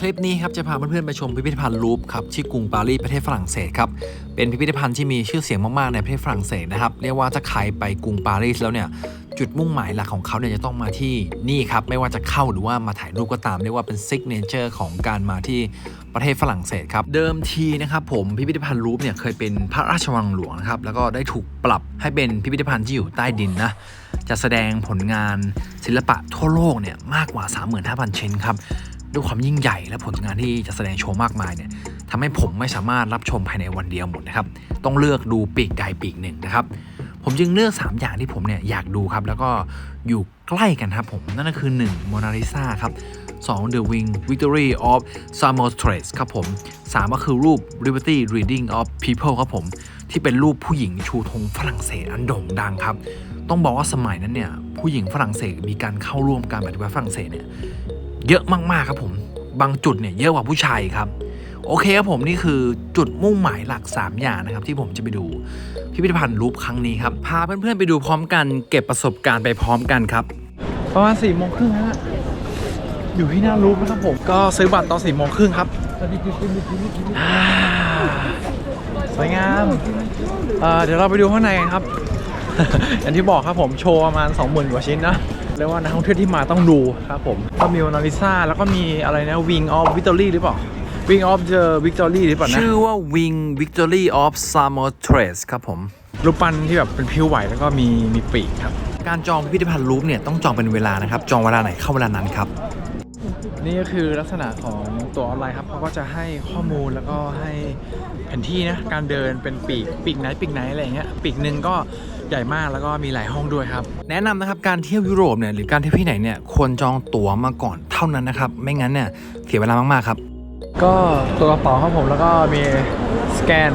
คลิปนี้ครับจะพาเพื่อนๆไปชมพิพิธภัณฑ์ลูฟครับที่กรุงปารีสประเทศฝรั่งเศสครับเป็นพิพิธภัณฑ์ที่มีชื่อเสียงมากๆในประเทศฝรั่งเศสนะครับเรียกว่าถ้าใครไปกรุงปารีสแล้วเนี่ยจุดมุ่งหมายหลักของเขาเนี่ยจะต้องมาที่นี่ครับไม่ว่าจะเข้าหรือว่ามาถ่ายรูปก็ตามเรียกว่าเป็นซิกเนเจอร์ของการมาที่ประเทศฝรั่งเศสครับเดิมทีนะครับผมพิพิธภัณฑ์ลูฟเนี่ยเคยเป็นพระราชวังหลวงนะครับแล้วก็ได้ถูกปรับให้เป็นพิพิธภัณฑ์ที่อยู่ใต้ดินนะจะแสดงผลงานศิลปะทั่วโลกเนี่ยมากกว่า 35,000 ชิ้นครับ ด้วยความยิ่งใหญ่และผลงานที่จะแสดงโชว์มากมายเนี่ยทำให้ผมไม่สามารถรับชมภายในวันเดียวหมดนะครับ ต้องเลือกดูปีกใดปีกหนึ่งนะครับ ผมจึงเลือก 3 อย่างที่ผมเนี่ยอยากดูครับ แล้วก็อยู่ใกล้กันครับผม นั่นก็คือ 1. โมนาลิซาครับ 2. The Wing Victory of Samothrace ครับผม 3 ก็คือรูป Liberty Reading of People ครับผม ที่เป็นรูปผู้หญิงชูธงฝรั่งเศสอันโด่งดังครับ ต้องบอกว่าสมัยนั้นเนี่ยผู้หญิงฝรั่งเศสมีการเข้าร่วมการปฏิวัติฝรั่งเศสเนี่ย เยอะมากๆครับผม บางจุดเนี่ยเยอะกว่าผู้ชายครับ โอเคครับผมนี่คือจุดมุ่งหมายหลัก 3 อย่างนะครับ ที่ผมจะไปดูพิพิธภัณฑ์รูปครั้งนี้ครับ พาเพื่อนๆไปดูพร้อมกัน เก็บประสบการณ์ไปพร้อมกันครับ ประมาณสี่โมงครึ่งฮะอยู่ที่หน้ารูปนะครับผมก็ซื้อบัตรตอนสี่โมงครึ่งครับอ่าสวยงามเอ่อเดี๋ยวเราไปดูข้างในกันครับ อย่างที่บอกครับผมโชว์ประมาณ 20,000กว่าชิ้นนะ เรียกว่านักท่องเที่ยวที่มาต้องดูครับผมก็มีโมนาลิซาแล้วก็มีอะไรนะ Wing of Victory หรือเปล่า Wing of the Victory หรือเปล่านะ ชื่อว่า Wing Victory of Samothrace ครับผมรูปปั้นที่แบบเป็นผิวไหวแล้วก็มีมีปีกครับ การจองพิพิธภัณฑ์รูปเนี่ยต้องจองเป็นเวลานะครับ จองเวลาไหนเข้าเวลานั้นครับ นี่ก็คือลักษณะของตัวออนไลน์ครับเขาก็จะให้ข้อมูลแล้วก็ให้แผนที่นะ การเดินเป็นปีก ปีกไหนปีกไหนอะไรอย่างเงี้ย ปีกหนึ่งก็ ใหญ่มากแล้วก็มีหลายห้องด้วยครับ แนะนำนะครับการเที่ยวยุโรปเนี่ยหรือการเที่ยวที่ไหนเนี่ยควรจองตั๋วมาก่อนเท่านั้นนะครับ ไม่งั้นเนี่ยเสียเวลามากๆครับ ก็ตัวกระเป๋าครับผมแล้วก็มีสแกน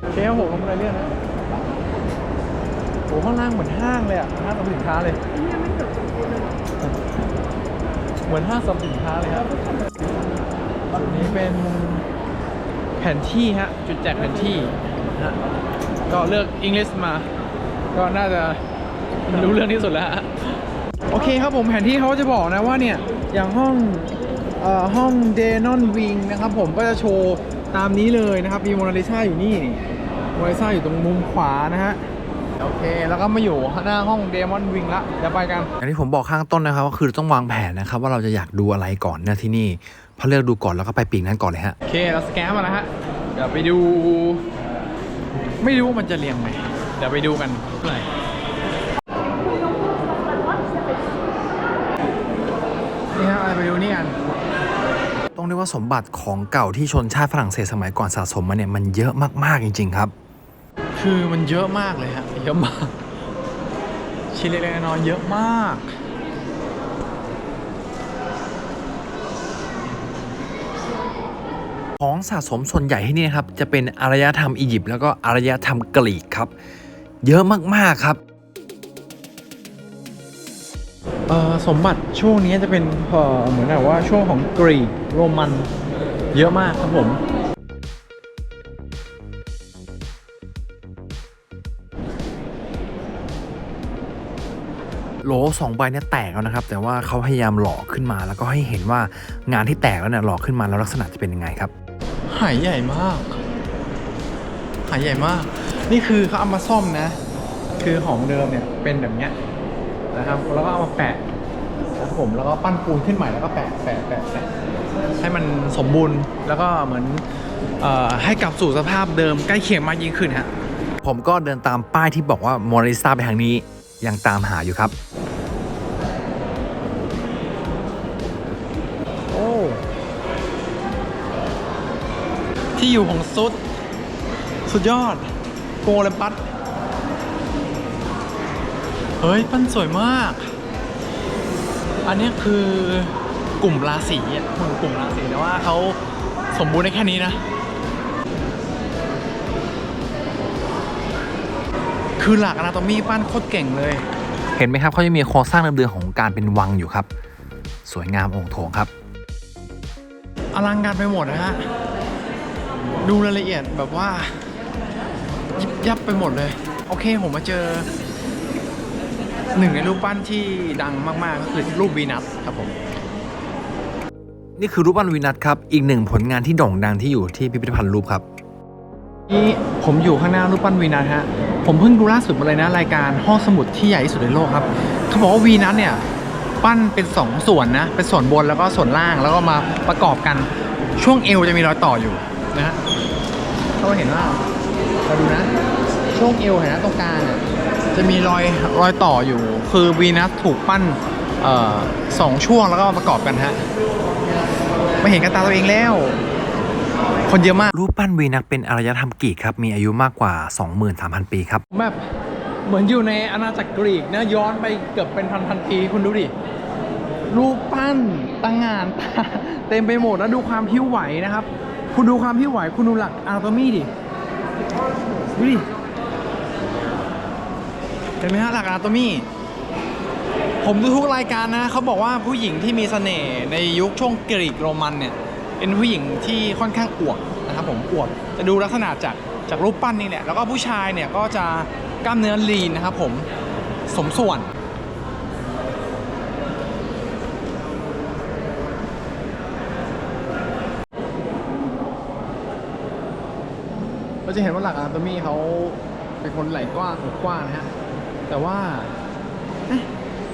โอเคครับผมทำอะไรเรื่องนะโอ้ข้างล่างเหมือนห้างเลยอะห้างสรรพสินค้าเลย เหมือนห้างสรรพสินค้าเลยครับจุด นี้เป็นแผนที่ฮะ จุดแจกแผนที่นะฮะก็เลือกอังกฤษมา ก็น่าจะรู้เรื่องที่สุดแล้วฮะโอเคครับผมแผนที่เขาจะบอกนะว่าเนี่ย อย่างห้องเอ่อห้องเดนอนวิงนะครับผมก็จะโชว์ตามนี้เลยนะครับมีโมนาลิซาอยู่นี่นี่โมนาลิซาอยู่ตรงมุมขวานะฮะโอเค แล้วก็มาอยู่หน้าห้องเดมอนวิงละเดี๋ยวไปกัน อย่างที่ผมบอกข้างต้นนะครับก็คือต้องวางแผนนะครับว่าเราจะอยากดูอะไรก่อนเนี่ยที่นี่ พอเลือกดูก่อนแล้วก็ไปปีกนั้นก่อนเลยฮะ โอเค เราสแกนมาแล้วฮะ เดี๋ยวไปดู ไม่รู้ว่ามันจะเรียงไหม เดี๋ยวไปดูกันเท่าไหร่นี่ฮะเอาไปดูนี่กันต้องเรียกว่าสมบัติของเก่าที่ชนชาติฝรั่งเศสสมัยก่อนสะสมมาเนี่ยมันเยอะมากๆจริง ๆ ครับ คือมันเยอะมากเลยฮะ เยอะมาก ชิ้นเล็กๆน้อยๆเยอะมาก ของสะสมส่วนใหญ่ที่นี่นะครับจะเป็นอารยธรรมอียิปต์แล้วก็อารยธรรมกรีกครับ เยอะมากๆครับเอ่อสมบัติช่วงนี้จะเป็นเอ่อเหมือนแบบว่าช่วงของกรีกโรมันเยอะมากครับผม โหลสองใบเนี่ยแตกแล้วนะครับ แต่ว่าเขาพยายามหล่อขึ้นมาแล้วก็ให้เห็นว่างานที่แตกแล้วเนี่ยหล่อขึ้นมาแล้วลักษณะจะเป็นยังไงครับ หายใหญ่มาก หายใหญ่มาก นี่คือเขาเอามาซ่อมนะ คือของเดิมเนี่ยเป็นแบบเนี้ยนะครับ แล้วก็เอามาแปะนะครับผม แล้วก็ปั้นปูนขึ้นใหม่แล้วก็แปะแปะแปะแปะให้มันสมบูรณ์ แล้วก็เหมือนเอ่อให้กลับสู่สภาพเดิมใกล้เคียงมากยิ่งขึ้นฮะ ผมก็เดินตามป้ายที่บอกว่าโมนาลิซาไปทางนี้ ยังตามหาอยู่ครับ โอ้ ที่อยู่ของซุด สุดยอดโกเลมปัสเฮ้ย ปั้นสวยมาก อันเนี้ยคือกลุ่มราศีอะหุ่นกลุ่มราศีแต่ว่าเขาสมบูรณ์ได้แค่นี้นะ คือหลักอนาโตมีปั้นโคตรเก่งเลย เห็นไหมครับเขาจะมีโครงสร้างเดิมๆของการเป็นวังอยู่ครับ สวยงามองค์โถงครับ อลังการไปหมดนะฮะ ดูรายละเอียดแบบว่า ยิบยับไปหมดเลย โอเคผมมาเจอ หนึ่งในรูปปั้นที่ดังมาก ๆ ก็คือรูปวีนัสครับผม นี่คือรูปปั้นวีนัสครับ อีกหนึ่งผลงานที่โด่งดังที่อยู่ที่พิพิธภัณฑ์รูปครับ นี่ผมอยู่ข้างหน้ารูปปั้นวีนัสฮะ ผมเพิ่งดูล่าสุดมาเลยนะรายการห้องสมุดที่ใหญ่ที่สุดในโลกครับ เขาบอกว่าวีนัสเนี่ยปั้นเป็นสองส่วนนะ เป็นส่วนบนแล้วก็ส่วนล่างแล้วก็มาประกอบกันช่วงเอวจะมีรอยต่ออยู่ นะฮะเขาเห็นว่าเราดูนะช่วงเอวเห็นนะตรงกลางอะจะมีรอยรอยต่ออยู่ คือวีนัสถูกปั้นเอ่อสองช่วงแล้วก็มาประกอบกันฮะมาเห็นกันตาตัวเองแล้ว คนเยอะมากรูปปั้นวีนัสเป็นอารยธรรมกรีกครับ มีอายุมากกว่า 23,000 ปีครับแบบเหมือนอยู่ในอาณาจักรกรีกนะย้อนไปเกือบเป็นพันพันๆปีคุณดูดิรูปปั้นตั้งงานเต็มไปหมดแล้วดูความพิ้วไหวนะครับ คุณดูความพิ้วไหว คุณดูหลักอาร์โตมีดิดูดิเห็นไหมฮะหลักอาร์โตมีผมดูทุกรายการนะเขาบอกว่าผู้หญิงที่มีเสน่ห์ในยุคช่วงกรีกโรมันเนี่ย เป็นผู้หญิงที่ค่อนข้างอวบนะครับผมอวบจะดูลักษณะจากจากรูปปั้นนี่แหละแล้วก็ผู้ชายเนี่ยก็จะกล้ามเนื้อลีนนะครับผมสมส่วน เราจะเห็นว่าหลักอาร์โตมี่เขาเป็นคนไหล่กว้างอกกว้างนะฮะ แต่ว่า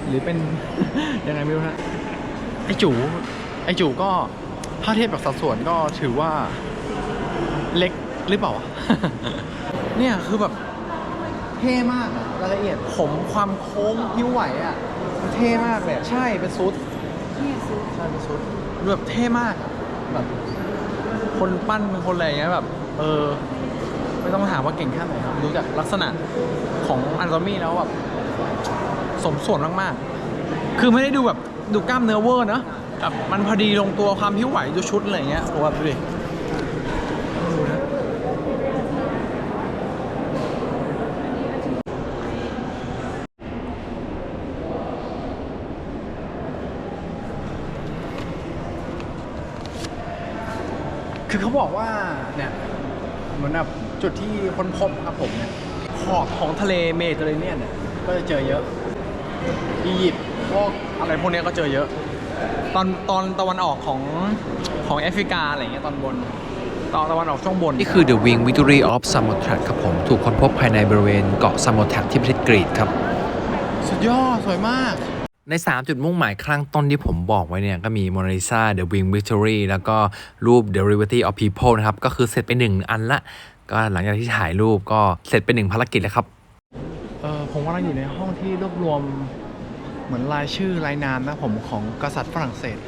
หรือเป็น ยังไงไม่รู้นะไอจูไอจูก็ถ้าเทียบกับสัดส่วนก็ถือว่าเล็กหรือเปล่า เนี่ยคือแบบเท่มากอะรายละเอียดผมความโค้งพิ้วไหวอะมันเท่มากเลยใช่เป็นซุดใช่เป็นซุดดูแบบเท่มากแบบคนปั้นเป็นคนอะไรอย่างเงี้ยแบบ เออ ไม่ต้องมาถามว่าเก่งแค่ไหนครับดูจากลักษณะของอันโตมี่แล้วแบบสมส่วนมากๆ คือไม่ได้ดูแบบดูกล้ามเนื้อเวอร์เนอะแบบมันพอดีลงตัวความพิ้วไหวดูชุดอะไรอย่างเงี้ยโอ้แบบดูดิดูนะคือเขาบอกว่าเนี่ยเหมือนแบบ จุดที่ค้นพบครับผมเนี่ยขอบของทะเลเมดิเตอร์เรเนียนเนี่ยก็จะเจอเยอะอียิปต์พวกอะไรพวกเนี้ยก็เจอเยอะ ตอนตอนตะวันออกของของแอฟริกาอะไรเงี้ยตอนบน ตอนตะวันออกช่วงบน นี่คือ The Wing Victory of Samothrace ครับผม ถูกค้นพบภายในบริเวณเกาะ Samothrace ที่ประเทศกรีกครับ สุดยอด สวยมาก ใน 3 จุดมุ่งหมายข้างต้นที่ผมบอกไว้เนี่ย ก็มี Mona Lisa The Wing Victory แล้วก็รูป The Liberty of People นะครับ ก็คือเสร็จไปหนึ่งอันละ ก็หลังจากที่ถ่ายรูปก็เสร็จไปหนึ่งภารกิจแล้วครับ เออผมกำลังอยู่ในห้องที่รวบรวมเหมือนรายชื่อรายนามนะผมของกษัตริย์ฝรั่งเศส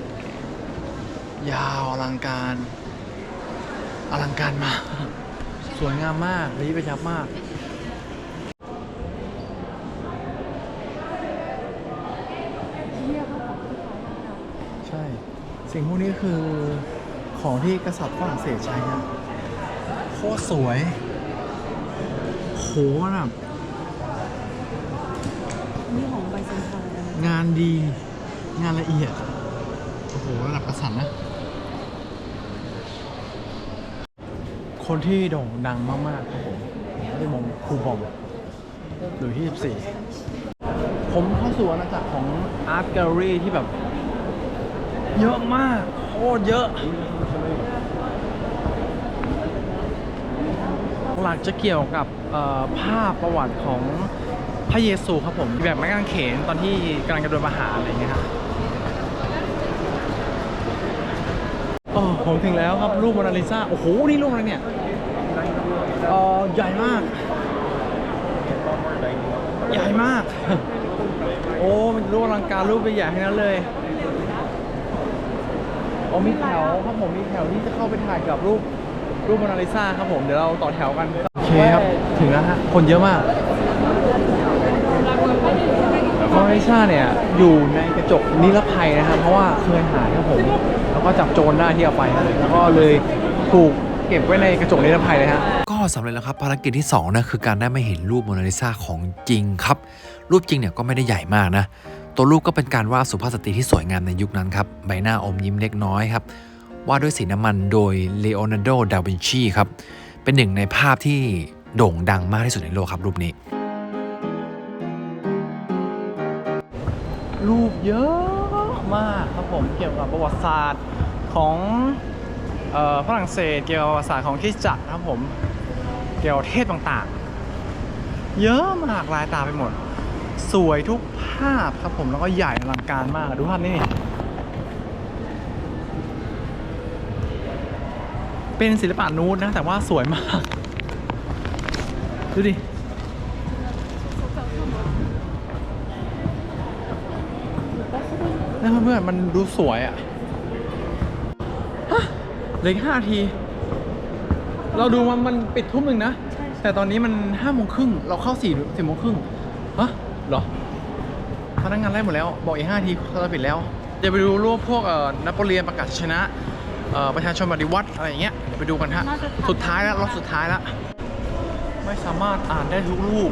ยาวอลังการอลังการมาก สวยงามมากระยิบระยับมาก ใช่ สิ่งพวกนี้คือของที่กษัตริย์ฝรั่งเศสใช้นะ คตรสวยโหแบบนี่ของใบสันทานงานดี งานละเอียด โอ้โห ระดับกษัตริย์นะ คนที่โด่งดังมากๆครับผมที่มงคูบอมหรือที่14 ผมเข้าสู่อาณาจักรของอาร์ตแกลเลอรี่ที่แบบ เยอะมาก โคตรเยอะ ลักจะเกี่ยวกับภาพประวัติของพระเยซูครับผมแบบไม้กางเขนตอนที่กำลังจะโดนประหารอะไรอย่างเงี้ยครับโอ้ผมถึงแล้วครับรูปโมนาลิซาโอ้โหนี่รูปอะไรเนี่ยเออใหญ่มาก ใหญ่มาก โอ้มันรูปอลังการรูปใหญ่ๆทั้งนั้นเลยโอ้มีแถวครับผมมีแถวที่จะเข้าไปถ่ายกับรูป รูปโมนาลิซาครับผมเดี๋ยวเราต่อแถวกันโอเคครับถึงแล้วฮะคนเยอะมากโมนาลิซาเนี่ยอยู่ในกระจกนิรภัยนะครับเพราะว่าเคยหายครับผมแล้วก็จับโจรได้ที่เอาไปนะแล้วก็เลยถูกเก็บไว้ในกระจกนิรภัยเลยฮะก็สำเร็จแล้วครับภารกิจที่2นะคือการได้มาเห็นรูปโมนาลิซาของจริงครับ รูปจริงเนี่ยก็ไม่ได้ใหญ่มากนะ ตัวรูปก็เป็นการวาดสุภาพสตรีที่สวยงามในยุคนั้นครับ ใบหน้าอมยิ้มเล็กน้อยครับ วาดด้วยสีน้ำมันโดยเลโอนาร์โด ดาวินชีครับ เป็นหนึ่งในภาพที่โด่งดังมากที่สุดในโลกครับรูปนี้ รูปเยอะมากครับผมเกี่ยวกับประวัติศาสตร์ของเออฝรั่งเศสเกี่ยวกับประวัติศาสตร์ของคริสตจักรนะครับผมเกี่ยวกับเทศต่างๆ เยอะมากลายตาไปหมด สวยทุกภาพครับผมแล้วก็ใหญ่อลังการมากดูภาพนี้นี่ เป็นศิลปะนูดนะ แต่ว่าสวยมาก ดูดินะเพื่อนมันดูสวยอะ่ะฮะเหลืออกห้าที เราดูมันมันปิดทุ่มหนึ่งนะ แต่ตอนนี้มันห้าโมงครึ่ง เราเข้าสี่สี่โมงครึ่งฮะเหรอ พนักงานไล่หมดแล้ว บอกอีกห้าทีเราปิดแล้ว เดี๋ยวไปดูรูปพวกเอ่อนโปเลียนประกาศชนะ ประชาชนปฏิวัติอะไรอย่างเงี้ยเดี๋ยวไปดูกันฮะ สุดท้ายแล้วรอบสุดท้ายแล้ว ไม่สามารถอ่านได้ทุกรูป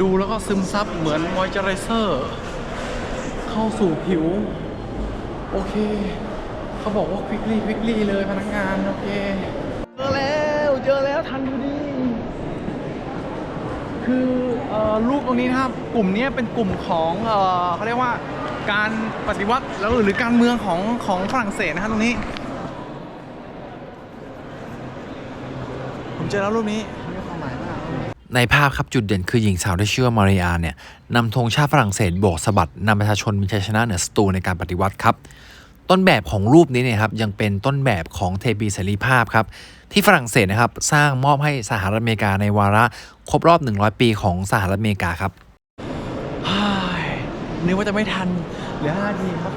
ดูแล้วก็ซึมซับเหมือนมอยเจอไรเซอร์ เข้าสู่ผิว โอเค เขาบอกว่าควิกลี่ควิกลี่เลยพนักงาน โอเค เจอแล้วเจอแล้วทันพอดีคืออรูปตรงนี้นะครับ กลุ่มนี้เป็นกลุ่มของเขาเรียกว่าการปฏิวัติแล้วหรือการเมืองของของฝรั่งเศสนะครับตรงนี้ ผมเจอแล้วรูปนี้มีความหมายมากในภาพครับจุดเด่นคือหญิงสาวที่ชื่อว่ามาริอาเนี่ยนำธงชาติฝรั่งเศสโบกสะบัดนำประชาชนมีชัยชนะเหนือศัตรูในการปฏิวัติครับ ต้นแบบของรูปนี้เนี่ยครับยังเป็นต้นแบบของเทปีเสรีภาพครับที่ฝรั่งเศสนะครับสร้างมอบให้สหรัฐอเมริกาในวาระครบรอบ 100 ปีของสหรัฐอเมริกาครับฮ่ายนึกว่าจะไม่ทันเหลือ5ทีครับ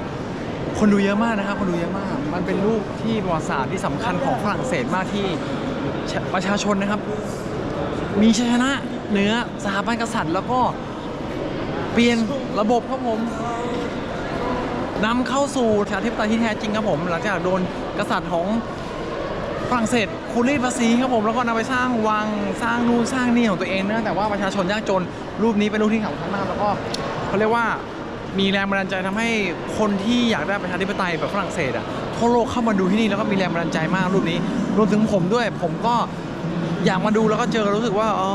คนดูเยอะมากนะครับคนดูเยอะมาก มันเป็นรูปที่ประวัติศาสตร์ที่สำคัญของฝรั่งเศสมากที่ชะ ประชาชนนะครับ มีชัยชนะเหนือสถาบันกษัตริย์ แล้วก็เปลี่ยนระบบครับผมนำเข้าสู่ประชาธิปไตยที่แท้จริงครับผมหลังจากโดนกษัตริย์ของฝรั่งเศสคูรีดภาษีครับผมแล้วก็นำไปสร้างวังสร้างนู่นสร้างนี่ของตัวเองเนื่องแต่ว่าประชาชนยากจนรูปนี้เป็นรูปที่สำคัญมากแล้วก็เขาเรียกว่ามีแรงบันดาลใจทำให้คนที่อยากได้ประชาธิปไตยแบบฝรั่งเศสอะทั่วโลกเข้ามาดูที่นี่แล้วก็มีแรงบันดาลใจมากรูปนี้ รวมถึงผมด้วย ผมก็อยากมาดูแล้วก็เจอรู้สึกว่าอ๋อ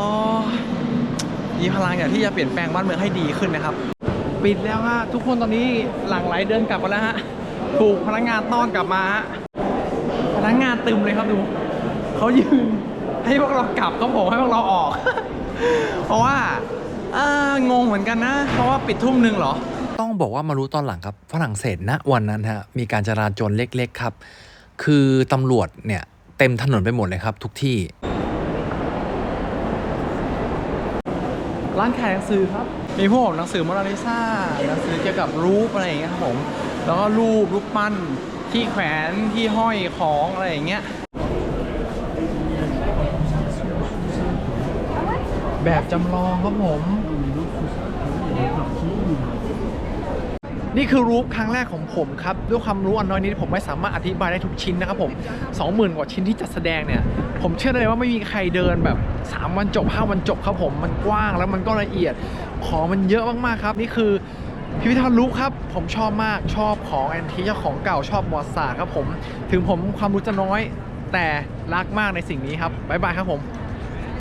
มีพลังอยากที่จะเปลี่ยนแปลงบ้านเมืองให้ดีขึ้นนะครับ ปิดแล้วฮะทุกคนตอนนี้หลังไหลเดินกลับมาแล้วฮะถูกพนักงานต้อนกลับมาฮะพนักงานตึมเลยครับดูเขายืนให้พวกเรากลับก็ผมให้พวกเราออก เพราะว่าอ่างงเหมือนกันนะ เพราะว่าปิดทุ่มหนึ่งเหรอ ต้องบอกว่ามารู้ตอนหลังครับฝรั่งเศสณวันนั้นฮะมีการจราจรเล็กๆครับ คือตำรวจเนี่ย เต็มถนนไปหมดเลยครับ ทุกที่ ร้านขายหนังสือครับ มีพวกหนังสือโมนาลิซาหนังสือเกี่ยวกับรูปอะไรอย่างเงี้ยครับผม แล้วก็รูปรูปปั้นที่แขวนที่ห้อยของอะไรอย่างเงี้ย แบบจำลองครับผม นี่คือรูปครั้งแรกของผมครับ ด้วยความรู้อันน้อยนี้ผมไม่สามารถอธิบายได้ทุกชิ้นนะครับผม20,000 กว่าชิ้นที่จัดแสดงเนี่ย ผมเชื่อได้เลยว่าไม่มีใครเดินแบบ 3 วันจบ 5 วันจบครับผมมันกว้างแล้วมันก็ละเอียดของมันเยอะมากๆครับ นี่คือพิพิธภัณฑ์รูปครับ ผมชอบมากชอบของแอนทีชอบของเก่าชอบประวัติศาครับผม ถึงผมความรู้จะน้อย แต่รักมากในสิ่งนี้ครับบ๊ายบายครับผม